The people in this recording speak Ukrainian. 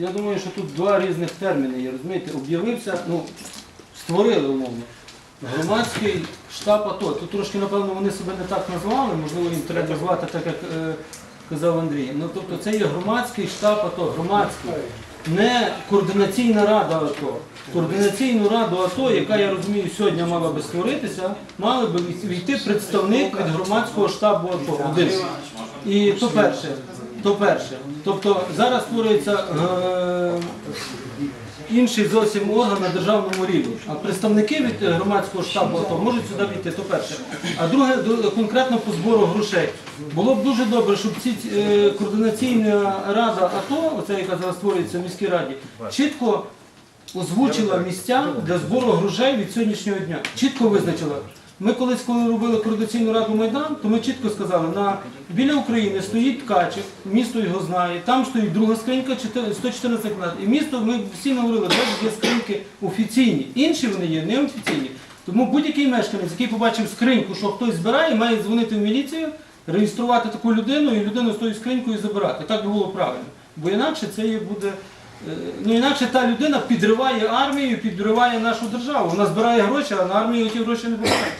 я думаю, що тут два різних терміни є, розумієте? Об'явився, ну, створили умовно. Громадський штаб АТО. Тут трошки, напевно, вони себе не так назвали, можливо, їм треба назвати так, як е, казав Андрій. Ну, тобто це є громадський штаб АТО, громадський. Не координаційна рада АТО. Координаційну раду АТО, яка, я розумію, сьогодні мала би створитися, мали би війти представник від громадського штабу АТО. Один. І то перше. То перше. Тобто зараз створюється е, інший зовсім орган на державному рівні. А представники від е, громадського штабу АТО можуть сюди війти, то перше. А друге, конкретно по збору грошей. Було б дуже добре, щоб ці е, координаційна рада АТО, оця яка зараз створюється в міській раді, чітко озвучила місця для збору грошей від сьогоднішнього дня. Чітко визначила. Ми колись, коли робили координаційну раду Майдан, то ми чітко сказали, на біля України стоїть Ткачев, місто його знає, там стоїть друга скринька, чотир- 114 квадратів. І місто, ми всі говорили, де є скриньки офіційні, інші вони є неофіційні. Тому будь-який мешканець, який побачив скриньку, що хтось збирає, має дзвонити в міліцію, реєструвати таку людину і людину з тою скринькою забирати. Так було правильно. Бо інакше це буде. Е, Ну інакше та людина підриває армію, підриває нашу державу. Вона збирає гроші, а на армію ті гроші не вистачає.